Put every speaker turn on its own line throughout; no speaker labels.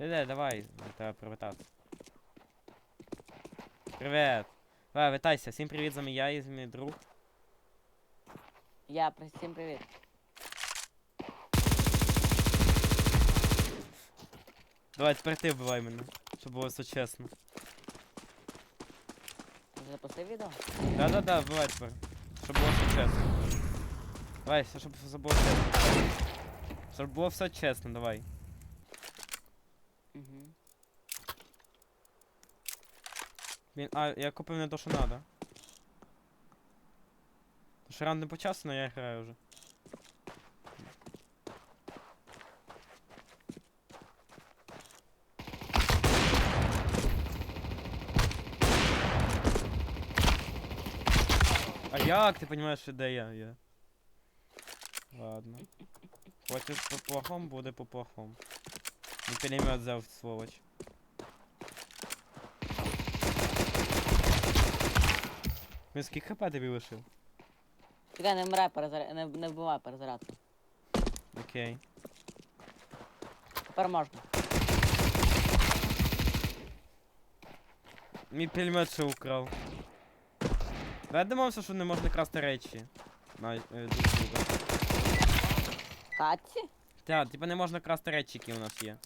Ти де, давай, треба привітати. Привіт! Давай, вітайся, всім привіт, з вами я і мій друг.
Я, всім привіт.
Давай, тепер ти вбивай мене, щоб було все чесно.
Ти вже запустив відео?
Да-да-да, вбивай тепер. Щоб було все чесно. Давай, щоб все було чесно. Щоб було все чесно, давай.
Угу.
Він, а, я купив не то, що надо. То що раунд не почався, но я граю вже. А як ти розумієш, де я є? Ладно. Хочеш по плохому, буде по плохому. Не переймет взяв, сволоч. Він скільки хп тобі лишив?
Чекай, не вмирай, перезаря... не, не вбивай перезарядку.
Окей.
Тепер можна.
Мій пельмет ще украв. Я думався, що не можна красти речі. На, е, друг друга.
Катці?
Та, типа не можна красти речі, які у нас є.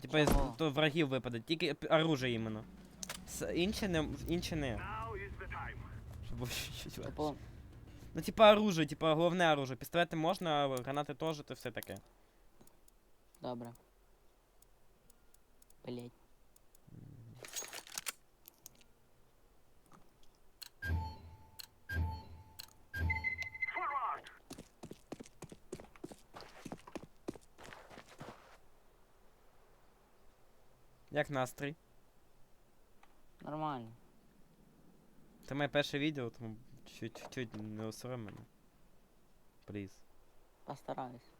Типа
Чого?
то врагів випаде, тільки оружие іменно. С, інші не, інші не. Чуть-чуть легше.
Типу,
Ну типа оружие, типа головне оружие. Пістолети можна, гранати теж, то все таке.
добре. Блять.
Як настрій?
Нормально.
Це моє перше відео, тому чуть-чуть не осором мене. Пліз.
Постараюсь.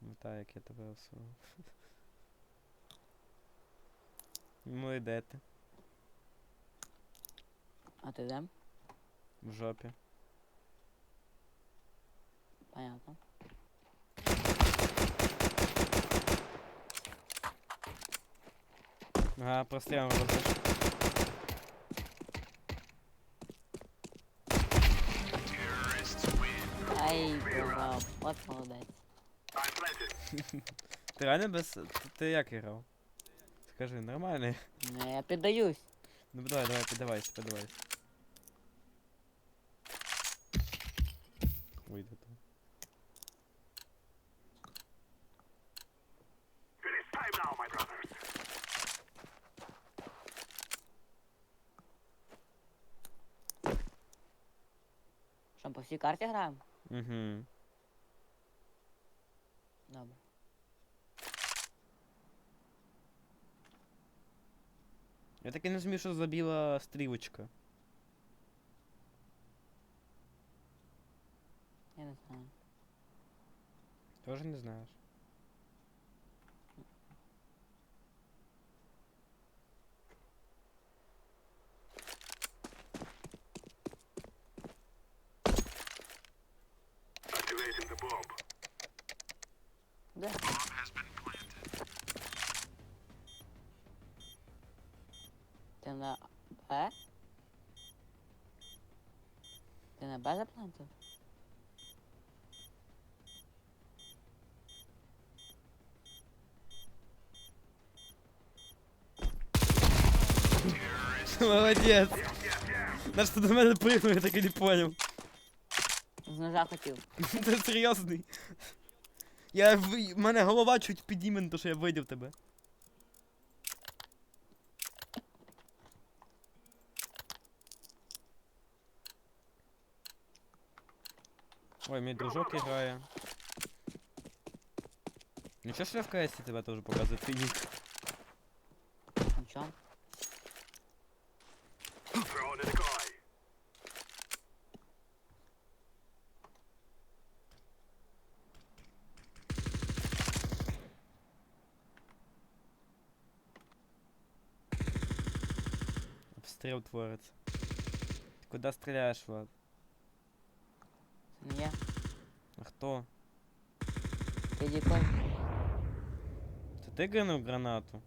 Ну так, як я тебе осором. Ну і де ти?
А ти де?
В жопі.
Понятно.
Ага, прострілом розиш.
Ай, бля, от молодець.
Ти реально без. ты ти як грав? Скажи, нормальний?
Не, я піддаюсь.
Ну давай, давай, піддавайся, піддавайся.
Що, по всій карті граємо?
Угу.
Добре.
Я таки не зміг, що забіла стрілочка.
Я не знаю.
Тоже не знаєш.
На Б? Ти на Б заплантив?
Молодець! Наш ти до мене пригнув, я так і не поняв.
З ножа хотів.
Ти серйозний. Я в... в мене голова чуть підніме, то що я видів тебе. Ой, мій дружок грає. Нічого, що я в КСі тебе теж показує твій нік.
Нічого.
Обстріл твориться. Ти куди стріляєш, Влад?
Це не я.
А хто?
Ти Відійшов.
Це ти кинув гранату?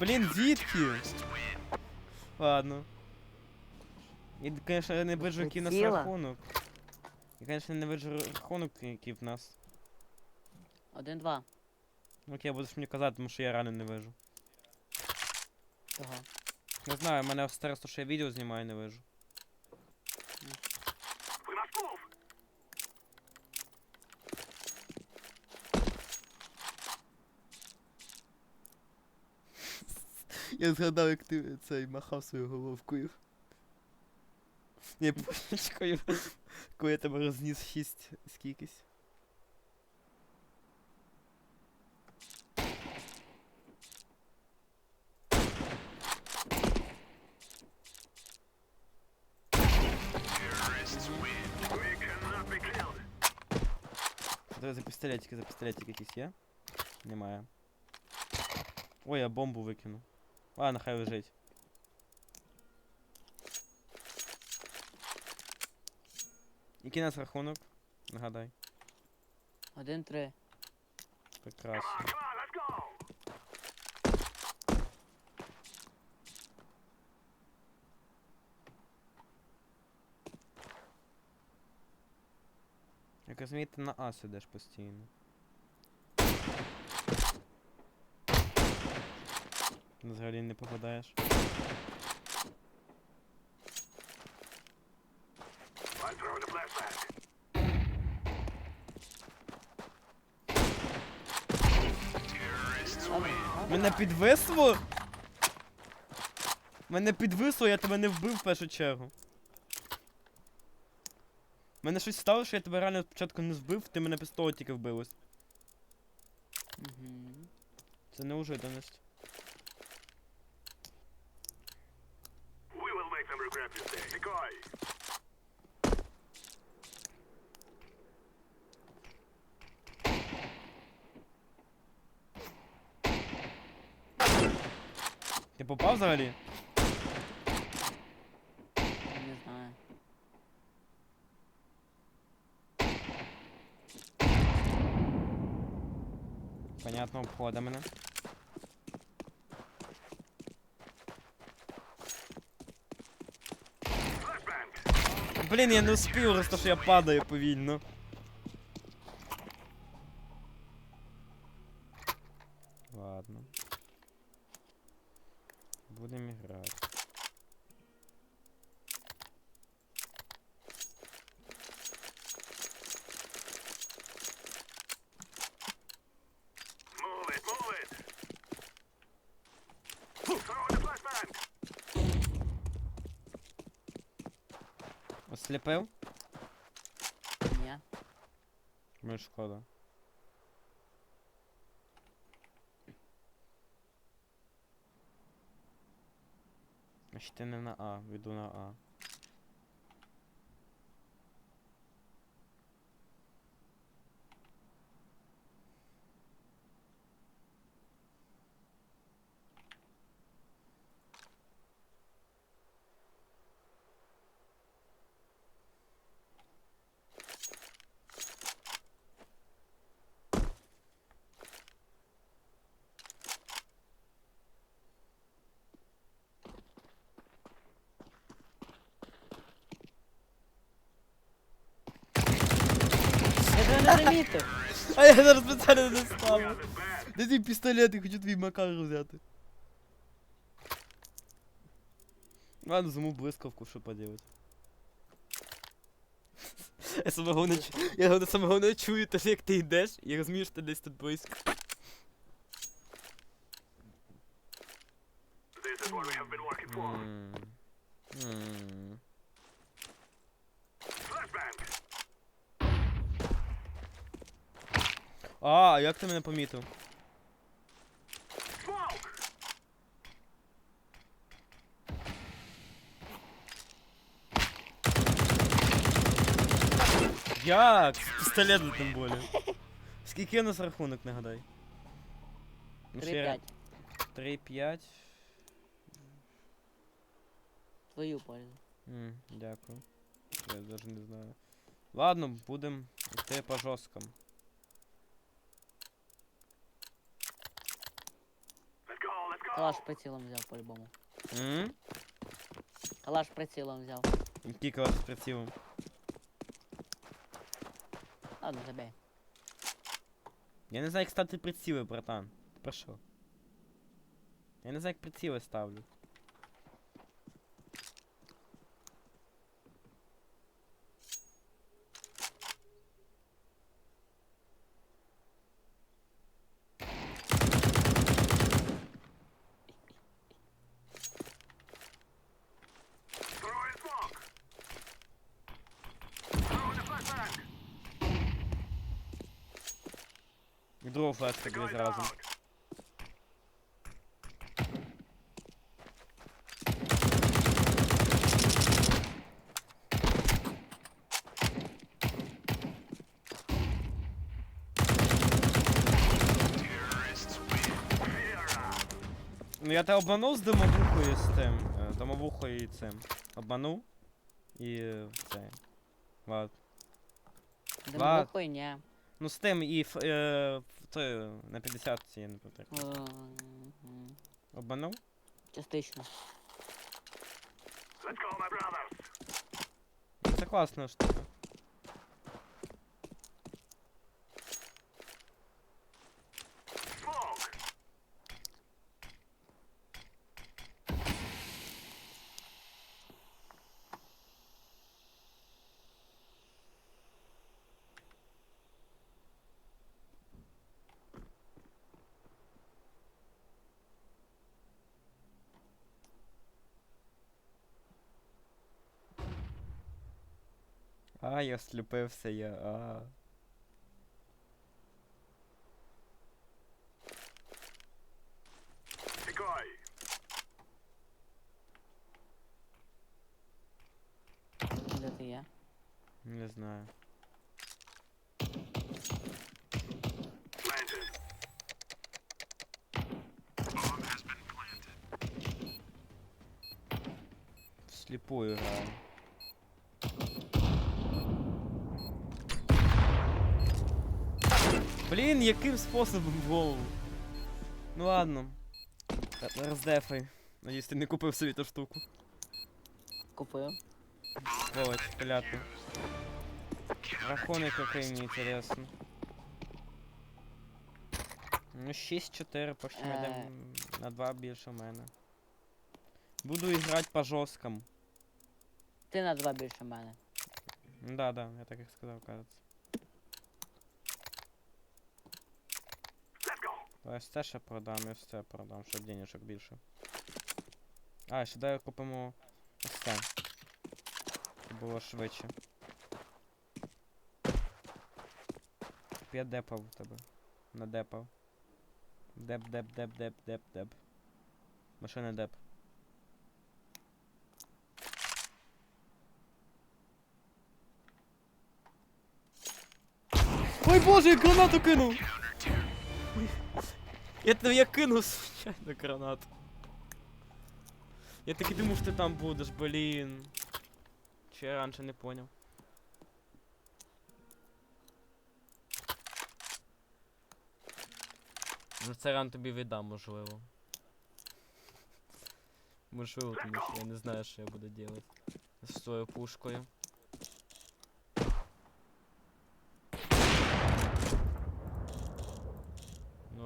Блін, звідки? Ладно. Я, конечно, не бачу, який у нас рахунок. Я, конечно, не бачу рахунок, який в нас.
Один-два.
Ну, Окей, будеш мені казати, тому що я рано не вижу.
Ага.
Не знаю, в мене старосто, що я відео знімаю, не вижу. Я згадав, як ти цей махав своєю головкою. Ні, пучкою. Коли я тебе розніс шість скількись. Давай за пістолетики, за пістолетики якісь є? Немає. Ой, я бомбу викину. Ладно, хай лежить. Який у нас рахунок? Нагадай.
Один-три.
Прекрасно. Як розумієте, на А сидиш постійно. Взагалі не попадаєш. Мене підвисло? Мене підвисло, я тебе не вбив в першу чергу. Мене щось стало, що я тебе реально спочатку не збив, ти мене пістолет тільки вбилось. Це неожиданність.
Decoy.
Ти попав взагалі?
Не знаю.
Понятно, обхода мене. Блін, я не успів, просто що я падаю повільно. Ладно. Будемо грати. Осліпив?
Ні.
Мені шкода. Значить ти не на А, веду на А. А я зараз спеціально не ставлю. Де твій пістолет, я хочу твій макар взяти. Ладно, заму блискавку, що поделать. Я саме головне, чу- я саме головне чую то як ти йдеш, я розумію, що ти десь тут близько. А, а як ти мене помітив? Як? З пістолету тим более. Скільки у нас рахунок, нагадай? Ну, ще раз.
3-5.
3-5.
Твою пользу.
М, дякую. Я даже не знаю. Ладно, будем йти по жорсткам.
Let's go, let's go.
Калаш прицілом взяв по-любому.
М?
Калаш прицілом взяв.
Який калаш з прицілом?
Ладно, забей.
Я не знаю, як ставити приціли, братан. Ти про що? Я не знаю, як приціли ставлю. Другу флешку дві
Going
Ну я тебе обманув з димовухою з тим. е, Домовухою і цим. Обманув. І це. Ладно.
Димовухою ні.
Ну з тим і ф, е, в на 50 ці я не пам'ятаю.
Мгм.
Обманув?
Частично.
Let's go, my brothers.
Це класна штука. А, я сліпився, я. А.
Decoy.
Де ти є?
Не знаю.
Planted.
Всліпую граю. Блін, яким способом в голову? Ну ладно. Та- Роздефай. Надіюсь, ти не купив собі ту штуку.
Купив.
Сволочь, понятно. Рахунок який мені інтересно. Ну 6-4, поки що ми
Е.
йдемо на 2 більше в мене. Буду грати по жорсткому.
Ти на два більше мене.
Ну да, да, я так і сказав, кажется.
Let's go.
А ось це ще продам, і ось продам, щоб денежок більше. А, ще дай купимо ось це. Було швидше. Я депав в тебе. Надепав. Деп, деп, деп, деп, деп, деп. Машина деп. Ой боже, я гранату кинув! Т- я кинув случайно гранату. Я так і думав, що ти там будеш, блін. Чи я раніше не поняв. Ну це ран тобі віддам, можливо. Можливо, тому що я не знаю, що я буду робити з своєю пушкою.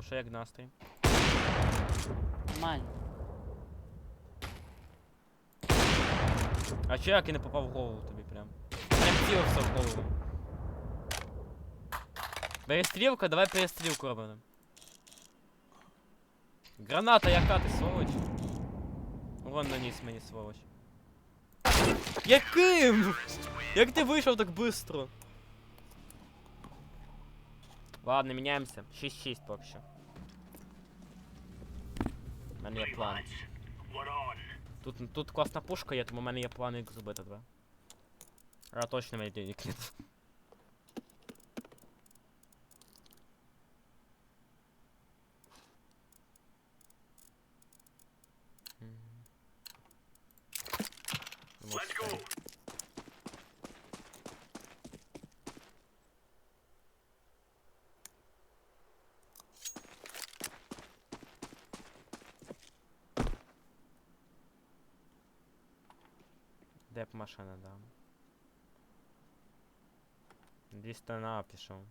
Що як настрій?
Нормально.
А чо як і не попав в голову тобі прям? Прям цілився в голову. Перестрілка, давай перестрілку робимо. Граната яка ти, сволоч? Вон наніс мені, сволоч. Яким? Як ти вийшов так быстро? Ладно, міняємося. 6-6 поки що. У мене є план. Тут тут класна пушка є, тому в мене є план їх збити два. А точно мені денег нет. Let's go! Б машина, да. 200 на пішов.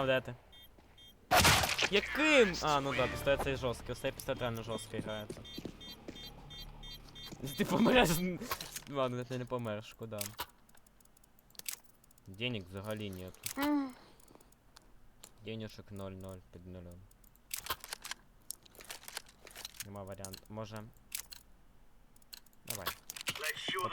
знав, де ти. Яким? А, ну да, пістолет цей жорсткий, ось цей пістолет реально жорсткий грається. Ти помреш. з- Ладно, ти не помреш, шкода. Денег взагалі нету. Денежок 0-0 під нулем. Нема варіанту. Може. Давай.
Let's show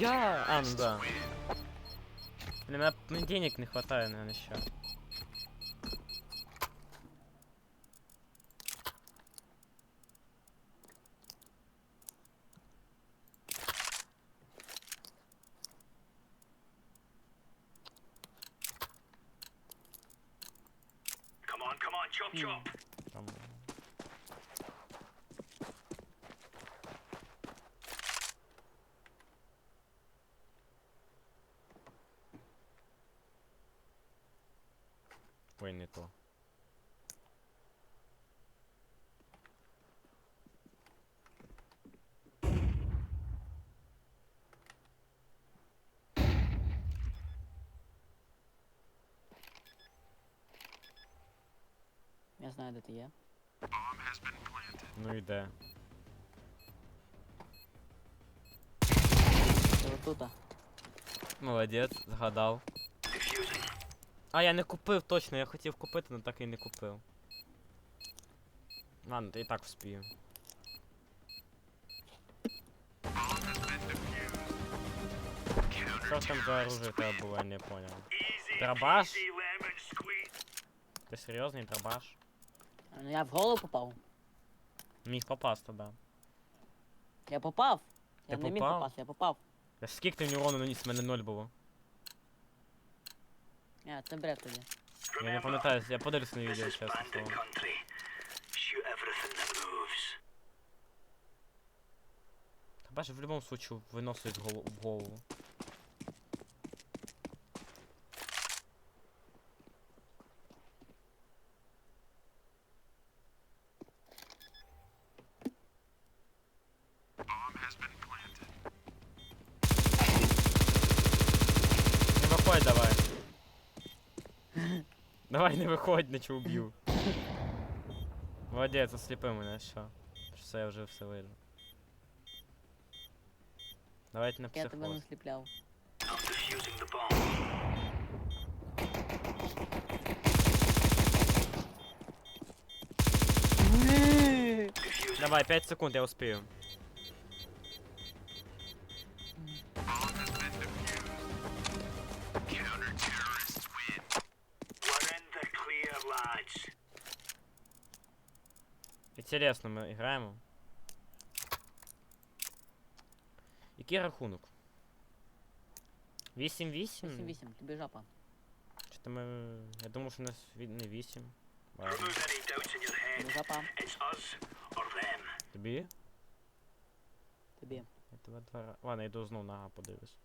Я... А, ну. Блин, ну, денег не хватает, наверное, еще.
Я знаю, де ти є.
Ну і де?
Ти отута.
Молодець, згадав.
Diffusing.
А, я не купив точно, я хотів купити, але так і не купив. Ладно, ти і так вспію. Що ж там за оружие тебе було, я не понял.
Easy
Дробаш?
peasy lemon squeeze.
Ти серйозний дробаш?
Ну я в голову попав.
Міг попасти, да.
Я попав. Я
Ти
не міг
попав?
попасти, я попав.
Та Скільки ти мені урону наніс, в мене ноль було.
А, це бред тоді.
Я не пам'ятаю, я подивлюсь на відео, чесно слово.
country. Shoot everything that moves.
Та бачиш, в будь-якому случаю виносить в голову. Виходь, наче уб'ю. Молодець, осліпи мене, що. Все, я вже все вижу. Давайте на
Я тебе не сліпляв.
I'm defusing the bomb. Defusing.
Давай, 5 секунд, я успею. Інтересно, ми граємо. Який рахунок? 8-8?
8-8, тобі жопа.
Чи то ми. Я думав, що у нас ві- не 8. Ладно.
Remove any doubts in your head.
Тобі жопа.
It's us or them.
Тобі?
Тобі.
Я тебе два. Ладно, йду знов на А подивлюсь.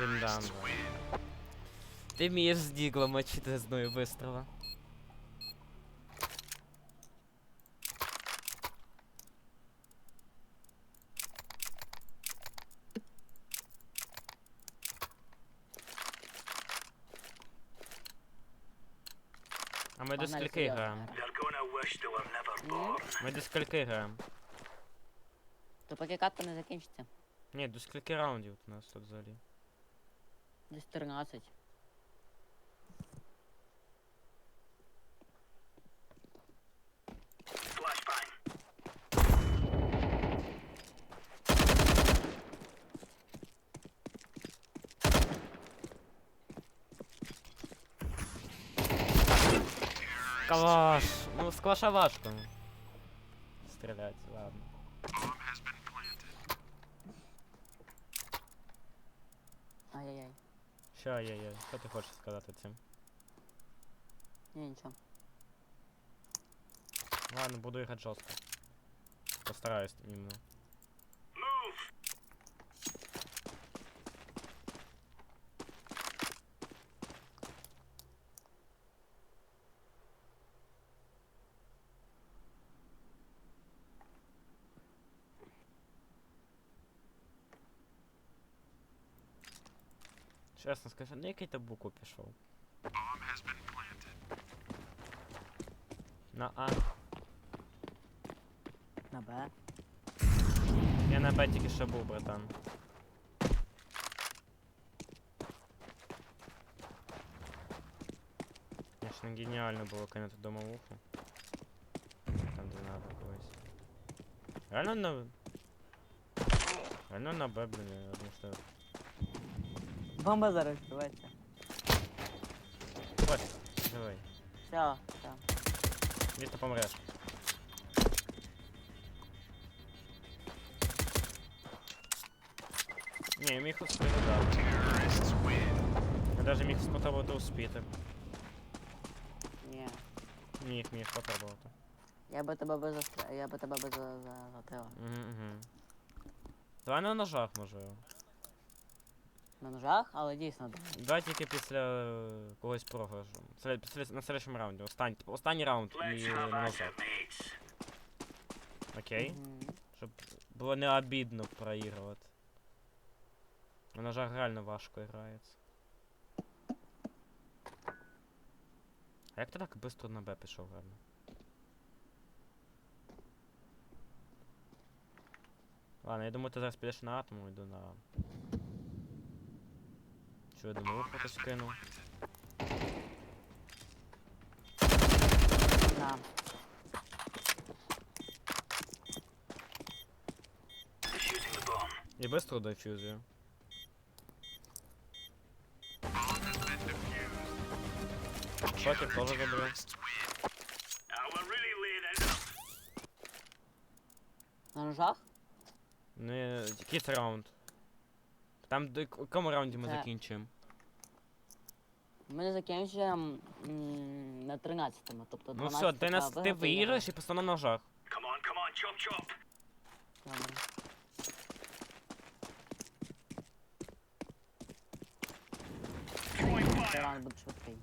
Він дам, да. Ти вмієш з дігла мочити з одної вистріла. А ми до
Погнали
скільки
серйозно.
граємо?
They're gonna wish they were never
Ні?
born.
Ми до скільки граємо?
То поки катка не закінчиться.
Ні, до скільки раундів у нас тут взагалі?
Десь 13.
калаша важко. Стрілять, ладно.
Ай-яй-яй.
Що є, є, що ти хочеш сказати цим?
Ні, нічого.
Ладно, буду грати жорстко. Постараюсь іменно. Чесно скажи, на який ти букву пішов? На А.
На Б.
Я на Б тільки що був, братан. Конечно, геніально було кинути домовуху. Там де надо колись. Реально на... Реально на Б, блін, я думаю, що...
Бомба зараз відбувається.
Ось, давай.
Все, все.
Місто помреш. Ні, я міг успіти, да. Я даже міг спробувати успіти.
Ні.
Міг, міг спробувати.
Я би тебе би застря... Я би тебе би за... за... затила.
Угу, угу. Давай на ножах, може.
На ножах, але дійсно. да.
Давай тільки після е, когось програшу. Після, на следующому раунді. Останній, останній раунд і на ножах. Окей?
Мгм.
Щоб було не обідно проігрувати. На ножах реально важко грається. А як ти так швидко на Б пішов реально? Ладно, я думаю, ти зараз підеш на А, тому йду на А. Що я думаю, фото скину.
Да.
Defusing the bomb.
І быстро дефюзію. Шокер теж заберу.
Now we're really laying it out.
На ножах?
Не, який це раунд? Там до якому раунді ми
Це-
закінчуємо?
Ми закінчуємо м, на 13-му, тобто
Ну
12
все, ти нас ти виграєш і просто на ножах.
Come on, come on, chop chop.
Добре.
Throwing
Цей
fire.
раунд буде швидкий.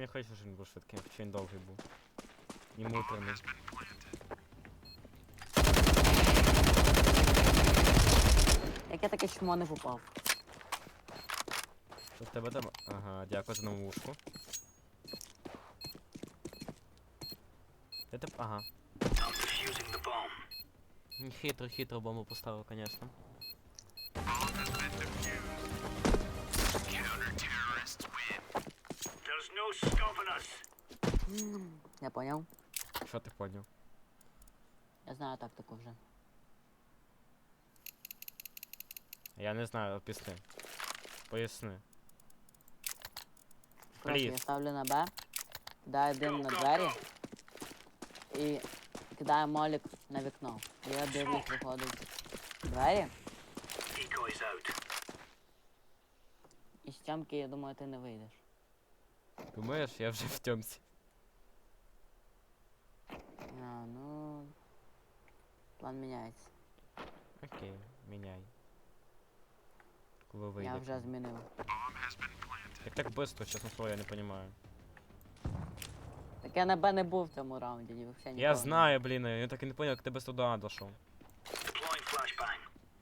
Я хочу, щоб він був швидким, щоб він довгий був. І муторний.
Як я таке чмо не попав?
Що в тебе там? Ага, дякую за нову ушку. Де ти... Ага.
I'm defusing the bomb.
М, Хитро, хитро бомбу поставив, конечно.
Я поняв.
Що ти поняв?
Я знаю тактику вже.
Я не знаю, опісни. Поясни.
Коротше, я ставлю на Б, кидаю дим на двері і кидаю молік на вікно. Я дивлюсь, виходить двері, і з тямки, я думаю, ти не вийдеш.
Думаєш, я вже в тьомці.
А, ну. План міняється.
Окей, міняй. Коли вийде.
Я вже змінив.
Як так быстро, чесно слово, я не понимаю.
Так я на Б не був в цьому раунді, ні, взагалі
Я
ніколи не
знаю, блін, я так і не понял, як ти без туда дошов.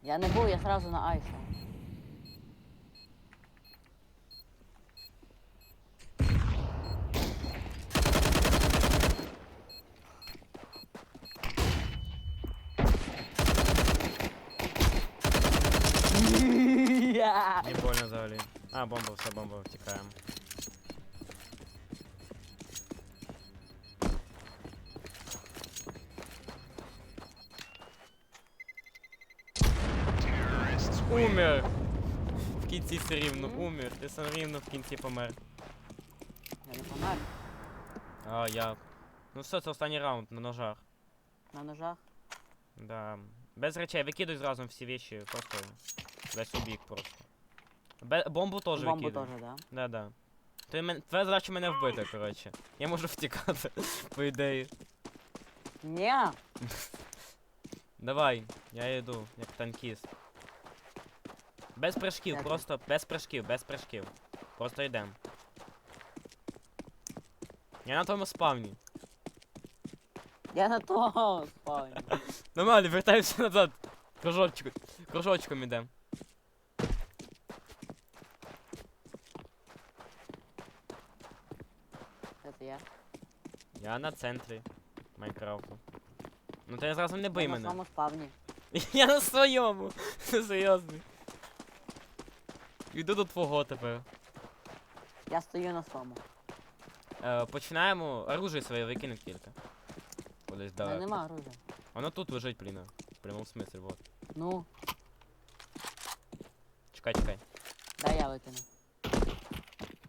Я не був, я сразу на. Я.
А, бомба, все, бомба, втікаємо. Умер! В кінці все рівно,
Мгм.
умер. Ти все рівно в кінці помер.
Я не помер.
А, я. Ну все, це останній раунд на ножах.
На ножах.
Да. Без речей, викидай зразу всі вещи, просто десь у бік просто. Бе бомбу теж
Бомбу
викидай.
теж, да?
Да, да. Ти мен... Твоя задача мене вбити, коротше. Я можу втікати, по ідеї.
Ні.
Давай, я йду, як танкіст. Без прыжків,
Дякую.
просто без прыжків, без прыжків. Просто йдем. Я на тому спавні.
Я на того спавню.
Нормально, вертаємося назад. Кружочком, кружочком ідем.
Я
на центрі Майнкрафту. Ну ти зразу не
Я
бий
на
мене.
своєму спавні.
Я на своєму. Серйозно. Йду до твого тепер.
Я стою на своєму.
Е, починаємо. Оружие своє викину тільки. Кудись
У мене
далеко.
нема оружия.
Воно тут лежить, блін. В прямому смислі, вот.
Ну,
Чекай, чекай.
дай я викину.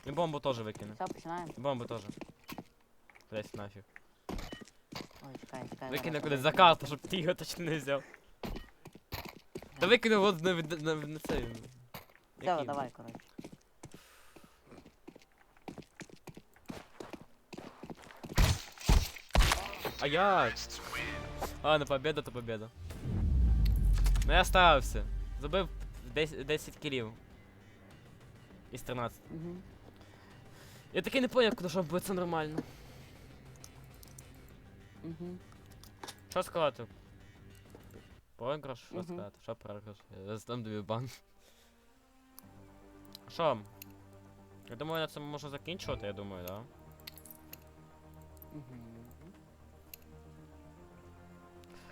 І бомбу теж викину.
Все, починаємо.
І бомбу теж. Десь нафіг.
Ой, чекай, чекай.
Викину кудись за карту, щоб ти його точно не взяв. Та викину от на, на, на, на цей.
Все,
Який?
давай, коротше.
А як? А, ну победа, то победа. Ну я старався. Забив 10, 10 кілів. Із 13.
Угу.
Я таки не поняв, куди щоб буде це нормально.
Угу.
Що сказати? Програш? Що
Мгм.
сказати? Що програш? Я здам тобі бан. Що? Я думаю, на цьому можна закінчувати, я думаю, да?
Угу.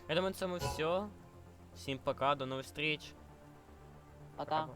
Я думаю, на цьому все. Всім пока, до нових зустріч.
Пока.
Пока.